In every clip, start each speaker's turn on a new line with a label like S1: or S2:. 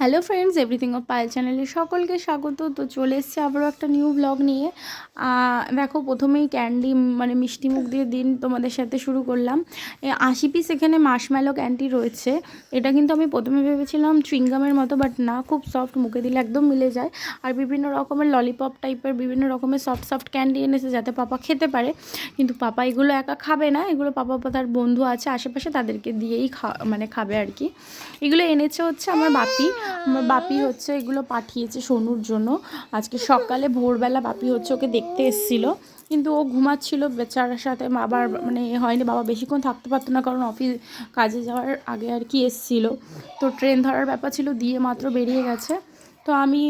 S1: Hello friends everything of Payel চ্যানেলে সকলকে স্বাগত। তো চলে এসছে আবারও একটা নিউ ব্লগ নিয়ে। দেখো প্রথমেই ক্যান্ডি মানে মিষ্টি মুখ দিয়ে দিন তোমাদের সাথে শুরু করলাম। আশি পিস এখানে মাসম্যালো ক্যান্ডি রয়েছে। এটা কিন্তু আমি প্রথমে ভেবেছিলাম চুইংগামের মতো বাট না, খুব সফট মুখে দিলে একদম মিলে যায়। আর বিভিন্ন রকমের ললিপপ টাইপের বিভিন্ন রকমের সফট সফট ক্যান্ডি এনেছে যাতে পাপা খেতে পারে। কিন্তু পাপা এগুলো একা খাবে না, এগুলো পাপা তার বন্ধু আছে, আশেপাশে তাদেরকে দিয়েই খা মানে খাবে আর কি। এগুলো এনেছে হচ্ছে আমার বাপি। আমার বাপি হচ্ছে এগুলো পাঠিয়েছে সোনুর জন্য। আজকে সকালে ভোরবেলা বাপি হচ্ছে ওকে দেখতে এসেছিল। কিন্তু ও ঘুমাচ্ছিল, বেচারার সাথে বাবার মানে হয়নি, বাবা বেশিক্ষণ থাকতে পারতো না কারণ অফিস কাজে যাওয়ার আগে আর কি এসছিল। তো ট্রেন ধরার ব্যাপার ছিল, দিয়ে মাত্র বেরিয়ে গেছে। তো আমি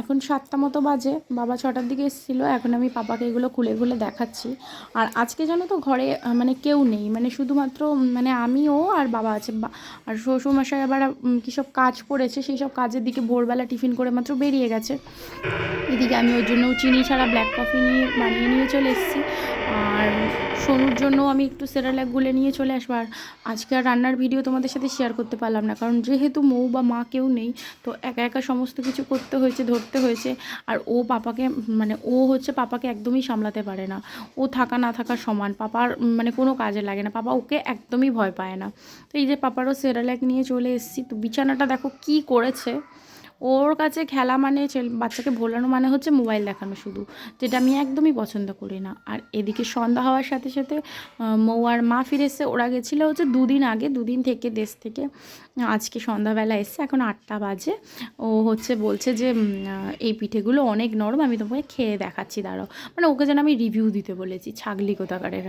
S1: এখন সাতটা মতো বাজে, বাবা ছটার দিকে এসেছিল, এখন আমি পাপাকে এগুলো খুলে খুলে দেখাচ্ছি। আর আজকে জানো তো ঘরে মানে কেউ নেই মানে শুধুমাত্র মানে আমি, ও আর বাবা আছে আর শ্বশুরমশাই আবার কী সব কাজ পড়েছে সেই সব কাজের দিকে ভোরবেলা টিফিন করে মাত্র বেরিয়ে গেছে। এদিকে আমি ওর জন্য চিনি ছাড়া ব্ল্যাক কফি নিয়ে, বানিয়ে নিয়ে চলে এসেছি। আর সোনুর জন্য আমি একটু সেরাল্যাক গুলে নিয়ে চলে আসব। আর আজকে আর রান্নার ভিডিও তোমাদের সাথে শেয়ার করতে পারলাম না, কারণ যেহেতু মৌ বা মা কেউ নেই, তো একা একা সমস্ত কিছু করতে হয়েছে, ধরতে হয়েছে। আর ও পাপাকে মানে ও হচ্ছে পাপাকে একদমই সামলাতে পারে না। ও থাকা না থাকা সমান। পাপার মানে কোনো কাজে লাগে না। পাপা ওকে একদমই ভয় পায় না। তো এই যে পাপারও সেরালেক নিয়ে চলে এসেছি। তো বিছানাটা দেখো কি করেছে। ওর কাছে খেলা মানে বাচ্চাকে ভোলানো মানে হচ্ছে মোবাইল দেখানো শুধু যেটা আমি একদমই পছন্দ করি না। আর এদিকে সন্ধ্যা হওয়ার সাথে সাথে আহ, মৌ আর মা ফিরে এসে ওরা গেছিল হচ্ছে দুদিন আগে দুদিন থেকে দেশ থেকে। আজকে সন্ধ্যাবেলা এসছে এখন আটটা বাজে। ও হচ্ছে বলছে যে এই পিঠেগুলো অনেক নরম আমি তোমাকে খেয়ে দেখাচ্ছি দাঁড়াও। মানে ওকে যেন আমি রিভিউ দিতে বলেছি ছাগলি কোথাকারের।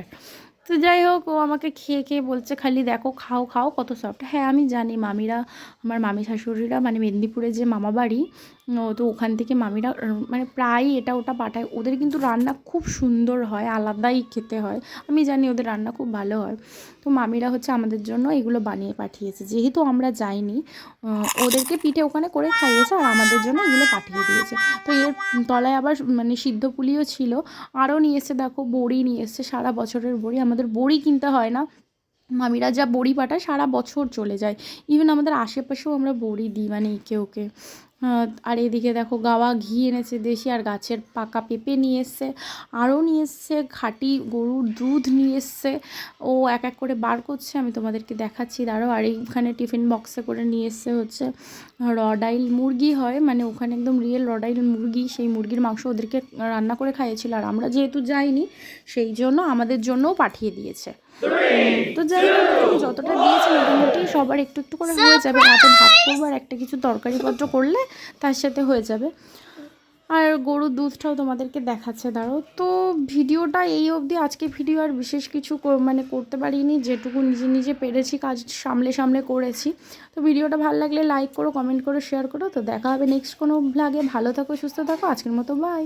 S1: তো যাই হোক, ও আমাকে খেয়ে খেয়ে বলছে, খালি দেখো, খাও খাও, কত সফট হ্যাঁ আমি জানি, মামিরা, আমার মামি শাশুড়িরা মানে মেদিনীপুরে যে মামা বাড়ি তো ওখান থেকে মামিরা মানে প্রায়ই এটা ওটা পাঠায়। ওদের কিন্তু রান্না খুব সুন্দর হয়, আলাদাই খেতে হয়। আমি জানি ওদের রান্না খুব ভালো হয়। তো মামিরা হচ্ছে আমাদের জন্য এগুলো বানিয়ে পাঠিয়েছে। যেহেতু আমরা যাইনি ওদেরকে পিঠে ওখানে করে খাইয়েছে আর আমাদের জন্য এগুলো পাঠিয়ে দিয়েছে। তো এর তলায় আবার মানে সিদ্ধ পুলিও ছিল। আরও নিয়ে এসছে, দেখো, বড়ি নিয়ে এসছে, সারা বছরের বড়ি। আমাদের বড়ি কিনতে হয় না। মামিরা যা বড়ি পাঠায় সারা বছর চলে যায়। ইভেন আমাদের আশেপাশেও আমরা বড়ি দিই মানে একে ওকে। আর এদিকে দেখো গাওয়া ঘি এনেছে দেশি আর গাছের পাকা পেঁপে নিয়ে এসছে, আরও নিয়ে এসছে, খাঁটি গরুর দুধ নিয়ে এসছে। ও এক এক করে বার করছে, আমি তোমাদেরকে দেখাচ্ছি। দাঁড়ো আর এইখানে টিফিন বক্সে করে নিয়ে এসছে হচ্ছে রডাইল মুরগি হয় মানে ওখানে একদম রিয়েল রডাইল মুরগি, সেই মুরগির মাংস ওদেরকে রান্না করে খাইয়েছিল। আর আমরা যেহেতু যাইনি, সেই জন্য আমাদের জন্যও পাঠিয়ে দিয়েছে। তো যাই হোক যতটা দিয়েছে মোটামুটি সবার একটু একটু করে হয়ে যাবে। রাতে ভাত করব আর একটা কিছু তরকারিপত্র করলে তার সাথে হয়ে যাবে। আর গরুর দুধটাও তোমাদেরকে দেখাচ্ছে দাঁড়ো তো ভিডিওটা এই অবধি, আজকে ভিডিও আর বিশেষ কিছু মানে করতে পারিনি, যেটুকু নিজে নিজে পেরেছি, কাজ সামলে সামলে করেছি। তো ভিডিওটা ভালো লাগলে লাইক করো কমেন্ট করো শেয়ার করো। তো দেখা হবে নেক্সট কোনো ভ্লাগে ভালো থাকো, সুস্থ থাকো। আজকের মতো বাই